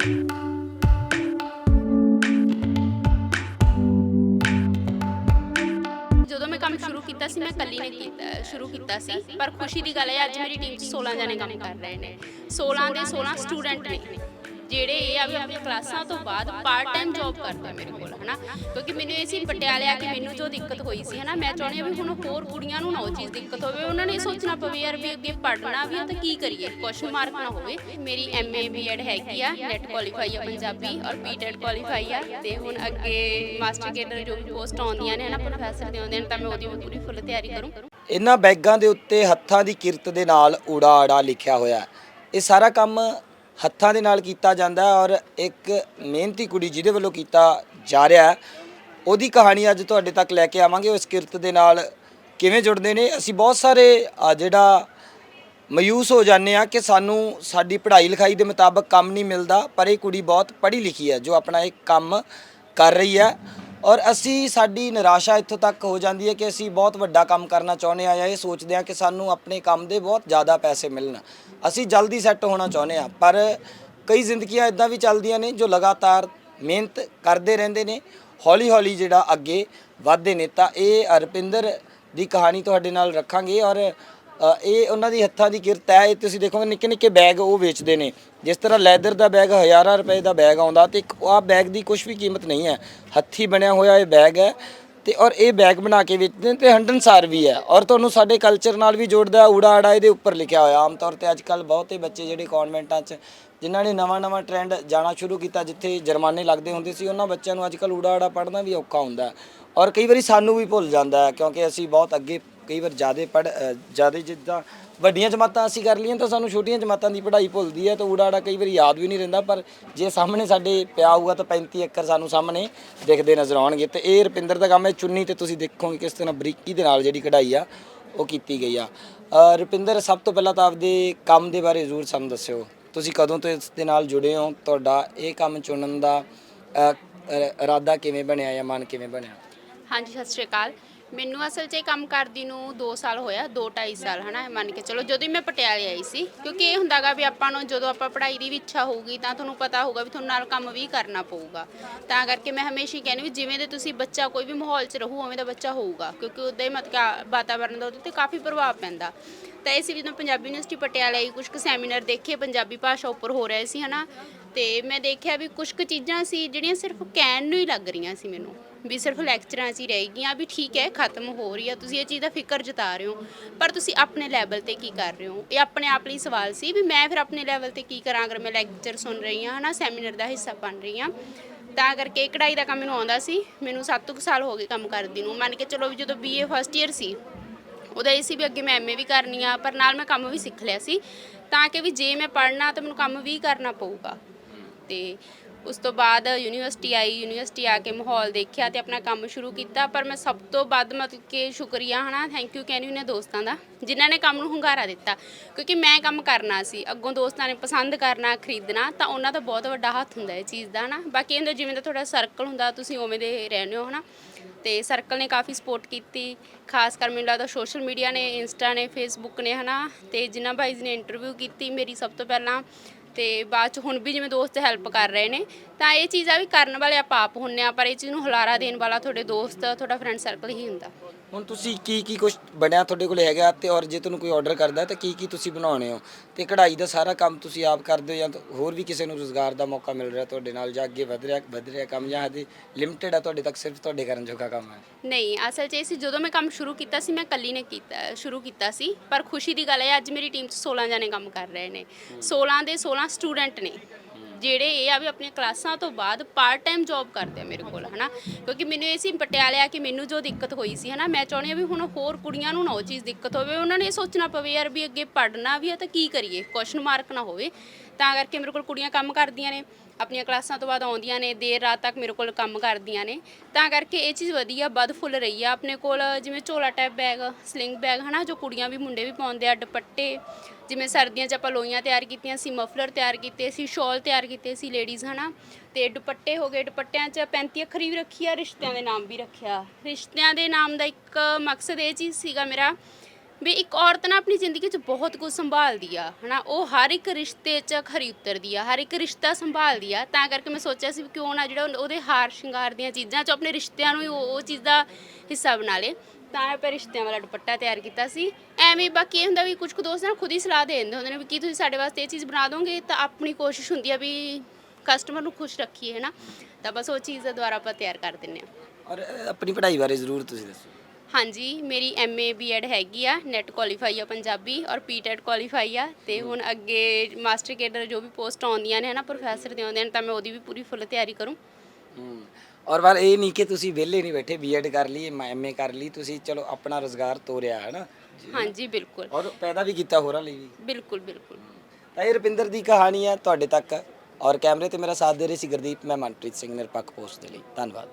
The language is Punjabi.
ਜਦੋਂ ਮੈਂ ਕੰਮ ਸ਼ੁਰੂ ਕੀਤਾ ਸੀ, ਮੈਂ ਕੱਲੀ ਨੇ ਕੀਤਾ, ਸ਼ੁਰੂ ਕੀਤਾ ਸੀ। ਪਰ ਖੁਸ਼ੀ ਦੀ ਗੱਲ ਹੈ, ਅੱਜ ਮੇਰੀ ਟੀਮ 'ਚ 16 ਜਣੇ ਕੰਮ ਕਰ ਰਹੇ ਨੇ। 16 ਦੇ 16 ਸਟੂਡੈਂਟ ਨੇ। ਜਿਹੜੇ ਇਹ ਆ ਵੀ ਆਪਣੀਆਂ ਕਲਾਸਾਂ ਤੋਂ ਬਾਅਦ ਪਾਰਟ ਟਾਈਮ ਜੌਬ ਕਰਦੇ ਆ ਮੇਰੇ ਕੋਲ, ਹਨਾ? ਕਿਉਂਕਿ ਮੈਨੂੰ ਇਹ ਸੀ ਪਟਿਆਲੇ ਆ ਕੇ ਮੈਨੂੰ ਜੋ ਦਿੱਕਤ ਹੋਈ ਸੀ, ਹਨਾ? ਮੈਂ ਚਾਹੁੰਦੀ ਆ ਵੀ ਹੁਣ ਹੋਰ ਕੁੜੀਆਂ ਨੂੰ ਨਾ ਉਹ ਚੀਜ਼ ਦਿੱਕਤ ਹੋਵੇ, ਉਹਨਾਂ ਨੇ ਇਹ ਸੋਚਣਾ ਪਵੇ ਯਾਰ ਵੀ ਅੱਗੇ ਪੜ੍ਹਨਾ ਵੀ ਆ ਤਾਂ ਕੀ ਕਰੀਏ? ਕੁਐਸਚਨ ਮਾਰਕ ਨਾ ਹੋਵੇ। ਮੇਰੀ ਐਮਏ ਬੀਐਡ ਹੈਗੀ ਆ ਨੈਟ ਕੁਆਲੀਫਾਈ ਆ ਪੰਜਾਬੀ ਔਰ ਬੀਟੈਡ ਕੁਆਲੀਫਾਈ ਆ ਤੇ ਹੁਣ ਅੱਗੇ ਮਾਸਟਰ ਕੇਡਰ ਜੋ ਵੀ ਪੋਸਟ ਆਉਂਦੀਆਂ ਨੇ, ਹਨਾ ਪ੍ਰੋਫੈਸਰ ਦੇ ਆਉਂਦੇ ਨੇ, ਤਾਂ ਮੈਂ ਉਹਦੀ ਵੀ ਪੂਰੀ ਫੁੱਲ ਤਿਆਰੀ ਕਰੂੰ। ਇਹਨਾਂ ਬੈਗਾਂ ਦੇ ਉੱਤੇ ਹੱਥਾਂ ਦੀ ਕਿਰਤ ਦੇ ਨਾਲ ਊੜਾ ਆੜਾ ਲਿਖਿਆ ਹੋਇਆ ਹੈ। ਇਹ ਸਾਰਾ ਕੰਮ ਹੱਥਾਂ ਦੇ ਨਾਲ ਕੀਤਾ ਜਾਂਦਾ ਹੈ ਔਰ ਇੱਕ ਮਿਹਨਤੀ ਕੁੜੀ ਜਿਹਦੇ ਵੱਲੋਂ ਕੀਤਾ ਜਾ ਰਿਹਾ ਹੈ। ਉਹਦੀ ਕਹਾਣੀ ਅੱਜ ਤੁਹਾਡੇ ਤੱਕ ਲੈ ਕੇ ਆਵਾਂਗੇ। ਉਸ ਕਿਰਤ ਦੇ ਨਾਲ ਕਿਵੇਂ ਜੁੜਦੇ ਨੇ? ਅਸੀਂ ਬਹੁਤ ਸਾਰੇ ਅ, ਜਿਹੜਾ ਮਯੂਸ ਹੋ ਜਾਂਦੇ ਆ ਕਿ ਸਾਨੂੰ ਸਾਡੀ ਪੜ੍ਹਾਈ ਲਿਖਾਈ ਦੇ ਮੁਤਾਬਕ ਕੰਮ ਨਹੀਂ ਮਿਲਦਾ ਪਰ ਇਹ ਕੁੜੀ ਬਹੁਤ ਪੜ੍ਹੀ ਲਿਖੀ ਹੈ ਜੋ ਆਪਣਾ ਇਹ ਕੰਮ ਕਰ ਰਹੀ ਹੈ। ਔਰ ਅਸੀਂ, ਸਾਡੀ ਨਿਰਾਸ਼ਾ ਇੱਥੋਂ ਤੱਕ ਹੋ ਜਾਂਦੀ ਹੈ ਕਿ ਅਸੀਂ ਬਹੁਤ ਵੱਡਾ ਕੰਮ ਕਰਨਾ ਚਾਹੁੰਦੇ ਆ ਜਾਂ ਇਹ ਸੋਚਦੇ ਆ ਕਿ ਸਾਨੂੰ ਆਪਣੇ ਕੰਮ ਦੇ ਬਹੁਤ ਜ਼ਿਆਦਾ ਪੈਸੇ ਮਿਲਣ। ਅਸੀਂ ਜਲਦੀ ਸੈੱਟ ਹੋਣਾ ਚਾਹੁੰਦੇ ਆ ਪਰ ਕਈ ਜ਼ਿੰਦਗੀਆਂ ਇਦਾਂ ਵੀ ਚੱਲਦੀਆਂ ਨੇ ਜੋ ਲਗਾਤਾਰ ਮਿਹਨਤ ਕਰਦੇ ਰਹਿੰਦੇ ਨੇ ਹੌਲੀ ਹੌਲੀ ਜਿਹੜਾ ਅੱਗੇ ਵਧਦੇ ਨੇ। ਤਾਂ ਇਹ ਅਰਪਿੰਦਰ ਦੀ ਕਹਾਣੀ ਤੁਹਾਡੇ ਨਾਲ ਰੱਖਾਂਗੇ ਔਰ ਇਹ ਉਹਨਾਂ ਦੀ ਹੱਥਾਂ ਦੀ ਕਿਰਤ ਹੈ। ਇਹ ਤੁਸੀਂ ਦੇਖੋਗੇ ਨਿੱਕੇ ਨਿੱਕੇ ਬੈਗ ਉਹ ਵੇਚਦੇ ਨੇ। ਜਿਸ ਤਰ੍ਹਾਂ ਲੈਦਰ ਦਾ ਬੈਗ ਹਜ਼ਾਰਾਂ ਰੁਪਏ ਦਾ ਬੈਗ ਆਉਂਦਾ ਤੇ ਇੱਕ ਆਹ ਬੈਗ ਦੀ ਕੁਝ ਵੀ ਕੀਮਤ ਨਹੀਂ ਹੈ। ਹੱਥੀ ਬਣਿਆ ਹੋਇਆ ਇਹ ਬੈਗ ਹੈ ਤੇ ਔਰ ਇਹ ਬੈਗ ਬਣਾ ਕੇ ਵੇਚਦੇ ਨੇ ਤੇ ਹੰਡਨਸਾਰ ਵੀ ਹੈ। ਔਰ ਤੁਹਾਨੂੰ ਸਾਡੇ ਕਲਚਰ ਨਾਲ ਵੀ ਜੋੜਦਾ ਹੈ, ਊੜਾ ਆੜਾ ਇਹਦੇ ਉੱਪਰ ਲਿਖਿਆ ਹੋਇਆ। ਆਮ ਤੌਰ ਤੇ ਅੱਜ ਕੱਲ ਬਹੁਤੇ ਬੱਚੇ ਜਿਹੜੇ ਕਨਵੈਂਟਾਂ 'ਚ ਜਿਨ੍ਹਾਂ ਨੇ ਨਵਾਂ ਨਵਾਂ ਟ੍ਰੈਂਡ ਜਾਣਾ ਸ਼ੁਰੂ ਕੀਤਾ ਜਿੱਥੇ ਜੁਰਮਾਨੇ ਲੱਗਦੇ ਹੁੰਦੇ ਸੀ ਉਹਨਾਂ ਬੱਚਿਆਂ ਨੂੰ ਅੱਜ ਕੱਲ ਊੜਾ ਆੜਾ ਪੜ੍ਹਨਾ ਵੀ ਔਖਾ ਹੁੰਦਾ ਔਰ ਕਈ ਵਾਰੀ ਸਾਨੂੰ ਵੀ ਭੁੱਲ ਜਾਂਦਾ ਹੈ ਕਿਉਂਕਿ ਅਸੀਂ ਬਹੁਤ ਅੱਗੇ ਕਈ ਵਾਰ ਜ਼ਿਆਦਾ ਪੜ ਜ਼ਿਆਦਾ ਜਿੱਦਾਂ ਵੱਡੀਆਂ ਜਮਾਤਾਂ ਅਸੀਂ ਕਰ ਲਈਆਂ ਤਾਂ ਸਾਨੂੰ ਛੋਟੀਆਂ ਜਮਾਤਾਂ ਦੀ ਪੜ੍ਹਾਈ ਭੁੱਲਦੀ ਹੈ ਤਾਂ ਊੜਾੜਾ ਕਈ ਵਾਰੀ ਯਾਦ ਵੀ ਨਹੀਂ ਰਹਿੰਦਾ, ਪਰ ਜੇ ਸਾਹਮਣੇ ਸਾਡੇ ਪਿਆ ਹੋਊਗਾ ਤਾਂ 35 ਏਕੜ ਸਾਨੂੰ ਸਾਹਮਣੇ ਦਿਖਦੇ ਨਜ਼ਰ ਆਉਣਗੇ। ਤੇ ਇਹ ਰੁਪਿੰਦਰ ਦਾ ਕੰਮ ਹੈ, ਚੁੰਨੀ ਤੇ ਤੁਸੀਂ ਦੇਖੋਗੇ ਕਿਸ ਤਰ੍ਹਾਂ ਬਰੀਕੀ ਦੇ ਨਾਲ ਜਿਹੜੀ ਕਢਾਈ ਆ, ਉਹ ਕੀਤੀ ਗਈ ਆ। ਰੁਪਿੰਦਰ, ਸਭ ਤੋਂ ਪਹਿਲਾਂ ਤਾਂ ਆਪਦੇ ਕੰਮ ਦੇ ਬਾਰੇ ਜ਼ਰੂਰ ਸਾਨੂੰ ਦੱਸਿਓ। ਤੁਸੀਂ ਕਦੋਂ ਤੋਂ ਇਸ ਦੇ ਨਾਲ ਜੁੜੇ ਹੋ? ਤੁਹਾਡਾ ਇਹ ਕੰਮ ਚੁਣਨ ਦਾ ਇਰਾਦਾ ਕਿਵੇਂ ਬਣਿਆ ਜਾਂ ਮਨ ਕਿਵੇਂ ਬਣਿਆ? ਹਾਂਜੀ, ਸਤਿ ਸ਼੍ਰੀ ਅਕਾਲ। ਮੈਨੂੰ ਅਸਲ 'ਚ ਇਹ ਕੰਮ ਕਰਦੀ ਨੂੰ 2 ਸਾਲ ਹੋਇਆ 2 2.5 ਸਾਲ, ਹਨਾ ਮੰਨ ਕੇ ਚਲੋ, ਜਦੋਂ ਹੀ ਮੈਂ ਪਟਿਆਲੇ ਆਈ ਸੀ, ਕਿਉਂਕਿ ਇਹ ਹੁੰਦਾਗਾ ਵੀ ਆਪਾਂ ਨੂੰ ਜਦੋਂ ਆਪਾਂ ਪੜ੍ਹਾਈ ਦੀ ਵੀ ਇੱਛਾ ਹੋਊਗੀ ਤਾਂ ਤੁਹਾਨੂੰ ਪਤਾ ਹੋਊਗਾ ਵੀ ਤੁਹਾਨੂੰ ਨਾਲ ਕੰਮ ਵੀ ਕਰਨਾ ਪਊਗਾ। ਤਾਂ ਕਰਕੇ ਮੈਂ ਹਮੇਸ਼ਾ ਹੀ ਕਹਿੰਦੀ ਵੀ ਜਿਵੇਂ ਦੇ ਤੁਸੀਂ ਬੱਚਾ ਕੋਈ ਵੀ ਮਾਹੌਲ 'ਚ ਰਹੂ, ਉਵੇਂ ਦਾ ਬੱਚਾ ਹੋਊਗਾ, ਕਿਉਂਕਿ ਉਹਦੇ ਮਤਲਬ ਕਿ ਵਾਤਾਵਰਨ ਦਾ ਉਹਦੇ ਤੇ ਕਾਫੀ ਪ੍ਰਭਾਵ ਪੈਂਦਾ। ਤਾਂ ਇਸ ਲਈ ਜਦੋਂ ਪੰਜਾਬੀ ਯੂਨੀਵਰਸਿਟੀ ਪਟਿਆਲਾ ਆਈ ਕੁਝ ਕੁ ਸੈਮੀਨਾਰ ਦੇਖੇ, ਪੰਜਾਬੀ ਭਾਸ਼ਾ ਉੱਪਰ ਹੋ ਰਹੇ ਸੀ, ਹਨਾ, ਤੇ ਮੈਂ ਦੇਖਿਆ ਵੀ ਕੁਝ ਕੁ ਚੀਜ਼ਾਂ ਸੀ ਜਿਹੜੀਆਂ ਸਿਰਫ ਕਹਿਣ ਨੂੰ ਹੀ ਲੱਗ ਰਹੀਆਂ ਸੀ ਮੈਨੂੰ। ਵੀ ਸਿਰਫ ਲੈਕਚਰਾਂ 'ਚ ਹੀ ਰਹਿ ਗਈਆਂ, ਵੀ ਠੀਕ ਹੈ, ਖਤਮ ਹੋ ਰਹੀ ਆ, ਤੁਸੀਂ ਇਹ ਚੀਜ਼ ਦਾ ਫਿਕਰ ਜਤਾ ਰਹੇ ਹੋ। ਪਰ ਤੁਸੀਂ ਆਪਣੇ ਲੈਵਲ ਤੇ ਕੀ ਕਰ ਰਹੇ ਹੋ? ਇਹ ਆਪਣੇ ਆਪ ਲਈ ਸਵਾਲ ਸੀ ਵੀ ਮੈਂ ਫਿਰ ਆਪਣੇ ਲੈਵਲ ਤੇ ਕੀ ਕਰਾਂ, ਅਗਰ ਮੈਂ ਲੈਕਚਰ ਸੁਣ ਰਹੀ ਹਾਂ, ਹਨਾ ਸੈਮੀਨਾਰ ਦਾ ਹਿੱਸਾ ਬਣ ਰਹੀ ਹਾਂ। ਤਾਂ ਕਰਕੇ ਕਢਾਈ ਦਾ ਕੰਮ ਮੈਨੂੰ ਆਉਂਦਾ ਸੀ, ਮੈਨੂੰ 7 ਕੁ ਸਾਲ ਹੋ ਗਏ ਕੰਮ ਕਰਦੀ ਨੂੰ। ਮੰਨ ਕੇ ਚਲੋ ਵੀ ਜਦੋਂ ਬੀਏ ਫਸਟ ਈਅਰ ਸੀ, ਉਹਦਾ ਇਹ ਸੀ ਵੀ ਅੱਗੇ ਮੈਂ ਐਮਏ ਵੀ ਕਰਨੀ ਆ, ਪਰ ਨਾਲ ਮੈਂ ਕੰਮ ਵੀ ਸਿੱਖ ਲਿਆ ਸੀ। ਤਾਂ ਕਿ ਵੀ ਜੇ ਮੈਂ ਪੜ੍ਹਨਾ, ਤਾਂ ਮੈਨੂੰ ਕੰਮ ਵੀ ਕਰਨਾ ਪਊਗਾ। ਤੇ ਉਸ ਤੋਂ ਬਾਅਦ ਯੂਨੀਵਰਸਿਟੀ ਆਈ, ਯੂਨੀਵਰਸਿਟੀ ਆ ਕੇ ਮਾਹੌਲ ਦੇਖਿਆ ਤੇ ਆਪਣਾ ਕੰਮ ਸ਼ੁਰੂ ਕੀਤਾ। ਪਰ ਮੈਂ ਸਭ ਤੋਂ ਵੱਧ ਮਤਲਬ ਕਿ ਸ਼ੁਕਰੀਆ, ਹਨਾ। ਥੈਂਕ ਯੂ ਕਹਿੰਦੀ ਨੇ ਦੋਸਤਾਂ ਦਾ, ਜਿਨ੍ਹਾਂ ਨੇ ਕੰਮ ਨੂੰ ਹੁੰਗਾਰਾ ਦਿੱਤਾ। ਕਿਉਂਕਿ ਮੈਂ ਕੰਮ ਕਰਨਾ ਸੀ, ਅੱਗੋਂ ਦੋਸਤਾਂ ਨੇ ਪਸੰਦ ਕਰਨਾ, ਖਰੀਦਣਾ, ਤਾਂ ਉਹਨਾਂ ਦਾ ਬਹੁਤ ਵੱਡਾ ਹੱਥ ਹੁੰਦਾ ਇਹ ਚੀਜ਼ ਦਾ, ਹਨਾ। ਬਾਕੀ ਇਹਦਾ ਜਿਵੇਂ ਦਾ ਤੁਹਾਡਾ ਸਰਕਲ ਹੁੰਦਾ, ਤੁਸੀਂ ਉਵੇਂ ਦੇ ਰਹਿੰਦੇ ਹੋ, ਹਨਾ। ਤੇ ਸਰਕਲ ਨੇ ਕਾਫੀ ਸਪੋਰਟ ਕੀਤੀ, ਖਾਸ ਕਰ ਮੈਨੂੰ ਲੱਗਦਾ ਸੋਸ਼ਲ ਮੀਡੀਆ ਨੇ ਇੰਸਟਾ ਨੇ ਫੇਸਬੁੱਕ ਨੇ, ਹਨਾ। ਤੇ ਜਿਨ੍ਹਾਂ ਬਾਈਜ਼ ਨੇ ਇੰਟਰਵਿਊ ਕੀਤੀ, ਮੇਰੀ ਸਭ ਤੋਂ ਪਹਿਲਾਂ ਤੇ ਬਾਅਦ ਚ ਹੁਣ ਵੀ ਜਿਵੇਂ ਦੋਸਤ ਹੈਲਪ ਕਰ ਰਹੇ ਨੇ, ਤਾਂ ਇਹ ਚੀਜ਼ਾਂ ਵੀ ਕਰਨ ਵਾਲੇ ਆਪਾਂ ਆਪ ਹੁੰਨੇ ਆ, ਪਰ ਇਹ ਚੀਜ਼ ਨੂੰ ਹੁਲਾਰਾ ਦੇਣ ਵਾਲਾ ਤੁਹਾਡੇ ਦੋਸਤ, ਤੁਹਾਡਾ ਫਰੈਂਡ ਸਰਕਲ ਹੀ ਹੁੰਦਾ। ਹੁਣ ਤੁਸੀਂ ਕੀ ਕੀ ਕੁਝ ਬਣਿਆ ਤੁਹਾਡੇ ਕੋਲ ਹੈਗਾ ਤੇ ਔਰ ਜੇ ਤੁਹਾਨੂੰ ਕੋਈ ਆਰਡਰ ਕਰਦਾ ਤਾਂ ਕੀ ਕੀ ਤੁਸੀਂ ਬਣਾਉਣੇ ਹੋ? ਤੇ ਕਢਾਈ ਦਾ ਸਾਰਾ ਕੰਮ ਤੁਸੀਂ ਆਪ ਕਰਦੇ ਹੋ ਜਾਂ ਹੋਰ ਵੀ ਕਿਸੇ ਨੂੰ ਰੋਜ਼ਗਾਰ ਦਾ ਮੌਕਾ ਮਿਲ ਰਿਹਾ ਤੁਹਾਡੇ ਨਾਲ ਜਾਂ ਅੱਗੇ ਵਧ ਰਿਹਾ ਵਧ ਰਿਹਾ ਕੰਮ ਜਾਂ ਹਜੇ ਲਿਮਟਿਡ ਆ ਤੁਹਾਡੇ ਤੱਕ ਸਿਰਫ ਤੁਹਾਡੇ ਕਰਨ ਜੋਗਾ ਕੰਮ ਹੈ? ਨਹੀਂ ਅਸਲ 'ਚ ਇਹ ਸੀ ਜਦੋਂ ਮੈਂ ਕੰਮ ਸ਼ੁਰੂ ਕੀਤਾ ਸੀ ਮੈਂ ਇਕੱਲੀ ਨੇ ਕੀਤਾ ਸ਼ੁਰੂ ਕੀਤਾ ਸੀ ਪਰ ਖੁਸ਼ੀ ਦੀ ਗੱਲ ਹੈ ਅੱਜ ਮੇਰੀ ਟੀਮ 'ਚ 16 ਜਣੇ ਕੰਮ ਕਰ ਰਹੇ ਨੇ। 16 ਦੇ 16 ਸਟੂਡੈਂਟ ਨੇ। ਜਿਹੜੇ ਇਹ ਆ ਵੀ ਆਪਣੀਆਂ ਕਲਾਸਾਂ ਤੋਂ ਬਾਅਦ ਪਾਰਟ ਟਾਈਮ ਜੌਬ ਕਰਦੇ ਆ ਮੇਰੇ ਕੋਲ, ਹਨਾ? ਕਿਉਂਕਿ ਮੈਨੂੰ ਇਹ ਸੀ ਪਟਿਆਲੇ ਆ ਕਿ ਮੈਨੂੰ ਜੋ ਦਿੱਕਤ ਹੋਈ ਸੀ, ਹਨਾ? ਮੈਂ ਚਾਹੁੰਦੀ ਆ ਵੀ ਹੁਣ ਹੋਰ ਕੁੜੀਆਂ ਨੂੰ ਨਾ ਉਹ ਚੀਜ਼ ਦਿੱਕਤ ਹੋਵੇ, ਉਹਨਾਂ ਨੇ ਇਹ ਸੋਚਣਾ ਪਵੇ ਯਾਰ ਵੀ ਅੱਗੇ ਪੜ੍ਹਨਾ ਵੀ ਆ ਤਾਂ ਕੀ ਕਰੀਏ? ਕੁਐਸਚਨ ਮਾਰਕ ਨਾ ਹੋਵੇ। ਤਾਂ ਕਰਕੇ ਮੇਰੇ ਕੋਲ ਕੁੜੀਆਂ ਕੰਮ ਕਰਦੀਆਂ ਨੇ, ਆਪਣੀਆਂ ਕਲਾਸਾਂ ਤੋਂ ਬਾਅਦ ਆਉਂਦੀਆਂ ਨੇ, ਦੇਰ ਰਾਤ ਤੱਕ ਮੇਰੇ ਕੋਲ ਕੰਮ ਕਰਦੀਆਂ ਨੇ। ਤਾਂ ਕਰਕੇ ਇਹ ਚੀਜ਼ ਵਧੀਆ, ਵੱਧ ਫੁੱਲ ਰਹੀ ਆ। ਆਪਣੇ ਕੋਲ ਜਿਵੇਂ ਝੋਲਾ ਟੈਪ ਬੈਗ, ਸਲਿੰਗ ਬੈਗ, ਹਨਾ, ਜੋ ਕੁੜੀਆਂ ਵੀ ਮੁੰਡੇ ਵੀ ਪਾਉਂਦੇ ਆ, ਦੁਪੱਟੇ, ਜਿਵੇਂ ਸਰਦੀਆਂ 'ਚ ਆਪਾਂ ਲੋਈਆਂ ਤਿਆਰ ਕੀਤੀਆਂ ਸੀ, ਮਫਲਰ ਤਿਆਰ ਕੀਤੇ ਸੀ, ਸ਼ਾਲ ਤਿਆਰ ਕੀਤੇ ਸੀ ਲੇਡੀਜ਼, ਹਨਾ। ਤੇ ਦੁਪੱਟੇ ਹੋ ਗਏ, ਦੁਪੱਟਿਆਂ 'ਚ 35 ਅੱਖਰੀ ਵੀ ਰੱਖੀ ਆ, ਰਿਸ਼ਤਿਆਂ ਦੇ ਨਾਮ ਵੀ ਰੱਖਿਆ। ਰਿਸ਼ਤਿਆਂ ਦੇ ਨਾਮ ਦਾ ਇੱਕ ਮਕਸਦ ਇਹ ਚੀਜ਼ ਸੀਗਾ ਮੇਰਾ ਵੀ ਇੱਕ ਔਰਤ ਨਾ ਆਪਣੀ ਜ਼ਿੰਦਗੀ 'ਚ ਬਹੁਤ ਕੁਝ ਸੰਭਾਲਦੀ ਆ, ਹਨਾ? ਉਹ ਹਰ ਇੱਕ ਰਿਸ਼ਤੇ 'ਚ ਖਰੀ ਉਤਰਦੀ ਆ, ਹਰ ਇੱਕ ਰਿਸ਼ਤਾ ਸੰਭਾਲਦੀ ਆ। ਤਾਂ ਕਰਕੇ ਮੈਂ ਸੋਚਿਆ ਸੀ ਵੀ ਕਿਉਂ ਨਾ ਜਿਹੜਾ ਉਹਦੇ ਹਾਰ ਸ਼ਿੰਗਾਰ ਦੀਆਂ ਚੀਜ਼ਾਂ 'ਚ ਆਪਣੇ ਰਿਸ਼ਤਿਆਂ ਨੂੰ ਹੀ ਉਹ ਉਹ ਚੀਜ਼ ਦਾ ਹਿੱਸਾ ਬਣਾ ਲੇ। ਤਾਂ ਆਪਾਂ ਰਿਸ਼ਤਿਆਂ ਵਾਲਾ ਦੁਪੱਟਾ ਤਿਆਰ ਕੀਤਾ ਸੀ। ਐਵੇਂ ਬਾਕੀ ਇਹ ਹੁੰਦਾ ਵੀ ਕੁਝ ਕੁ ਦੋਸਤ ਨਾ ਖੁਦ ਹੀ ਸਲਾਹ ਦੇ ਦਿੰਦੇ ਹੁੰਦੇ ਨੇ ਵੀ ਕੀ ਤੁਸੀਂ ਸਾਡੇ ਵਾਸਤੇ ਇਹ ਚੀਜ਼ ਬਣਾ ਦੋਗੇ? ਤਾਂ ਆਪਣੀ ਕੋਸ਼ਿਸ਼ ਹੁੰਦੀ ਆ ਵੀ ਕਸਟਮਰ ਨੂੰ ਖੁਸ਼ ਰੱਖੀਏ ਹੈ ਨਾ ਤਾਂ ਬਸ ਉਹ ਚੀਜ਼ ਦਾ ਦੁਆਰਾ ਆਪਾਂ ਤਿਆਰ ਕਰ ਦਿੰਨੇ ਆ ਔਰ ਆਪਣੀ ਪੜ੍ਹਾਈ ਬਾਰੇ ਜ਼ਰੂਰ ਤੁਸੀਂ ਦੱਸੋ। ਹਾਂਜੀ ਮੇਰੀ ਐਮਏ ਬੀਐਡ ਹੈਗੀ ਆ ਨੈਟ ਕੁਆਲੀਫਾਈ ਆ ਪੰਜਾਬੀ ਔਰ ਪੀਟੈਟ ਕੁਆਲੀਫਾਈ ਆ ਤੇ ਹੁਣ ਅੱਗੇ ਮਾਸਟਰ ਕੇਡਰ ਜੋ ਵੀ ਪੋਸਟ ਆਉਂਦੀਆਂ ਨੇ ਹਨਾ ਪ੍ਰੋਫੈਸਰ ਦੇ ਆਉਂਦੇ ਨੇ ਤਾਂ ਮੈਂ ਉਹਦੀ ਵੀ ਪੂਰੀ ਫੁੱਲ ਤਿਆਰੀ ਕਰੂੰ। ਹੂੰ ਔਰ ਵਾਰ ਇਹ ਨਹੀਂ ਕਿ ਤੁਸੀਂ ਵਿਹਲੇ ਨਹੀਂ ਬੈਠੇ ਬੀਐਡ ਕਰ ਲਈ ਐਮਏ ਕਰ ਲਈ ਤੁਸੀਂ ਚਲੋ ਆਪਣਾ ਰੋਜ਼ਗਾਰ ਤੋਰਿਆ ਹੈ ਨਾ ਹਾਂਜੀ ਬਿਲਕੁਲ। ਔਰ ਪੈਦਾ ਵੀ ਕੀਤਾ ਹੋਰਾਂ ਲਈ ਵੀ। ਬਿਲਕੁਲ ਬਿਲਕੁਲ। ਤਾਂ ਇਹ ਰੁਪਿੰਦਰ ਦੀ ਕਹਾਣੀ ਹੈ ਤੁਹਾਡੇ ਤੱਕ ਔਰ ਕੈਮਰੇ ਤੇ ਮੇਰਾ ਸਾਥ ਦੇ ਰਹੇ ਸੀ ਗੁਰਦੀਪ ਮੈਂ ਮਨਪ੍ਰੀਤ ਸਿੰਘ ਨਿਰਪੱਖ ਪੋਸਟ ਦੇ ਲਈ ਧੰਨਵਾਦ।